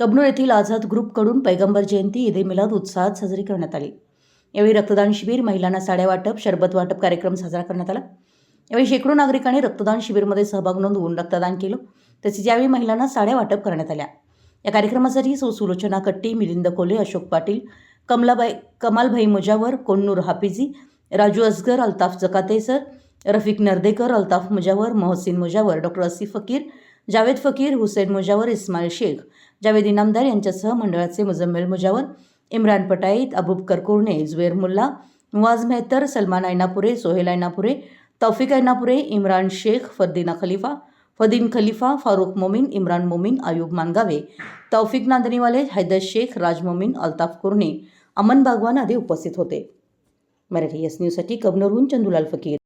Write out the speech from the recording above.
कबनूर येथील आझाद ग्रुपकडून पैगंबर जयंती ईद ए मिलाद उत्साहात साजरी करण्यात आली. यावेळी रक्तदान शिबिर महिलांना साड्या वाटप शरबत वाटप कार्यक्रम साजरा करण्यात आला. यावेळी शेकडो नागरिकांनी रक्तदान शिबिरमध्ये सहभाग नोंदवून रक्तदान केलं. तसेच यावेळी महिलांना साड्या वाटप करण्यात आल्या. या कार्यक्रमासाठी सु सुलोचना कट्टी मिलिंद कोले अशोक पाटील कमलाबाई कमालभाई मुजावर कोन्नूर हाफिजी राजू असगर अल्ताफ जकाते सर रफिक नर्देकर अल्ताफ मुजावर मोहसिन मुजावर डॉक्टर असिफ फकीर जावेद फकीर हुसेन मुजावर इस्माईल शेख. जावेद इनामदार यांच्यासह मंडळाचे मुजम्मेल मुजावर इम्रान पटाईत अबूब कुर्णे जुवेर मुल्ला मुआज मेहतर सलमान ऐनापुरे सोहेल ऐनापुरे तौफिक ऐनापुरे इम्रान शेख फरदिना खलिफा फदीन खलिफा फारुख मोमीन इम्रान मोमीन आयुब मानगावे तौफिक नांदणीवाले हैदर शेख राज मोमीन अल्ताफ कुर्णे अमन बागवान आदी उपस्थित होते. मराठी एस न्यूजसाठी कबनूरहून चंदुलाल फकीर.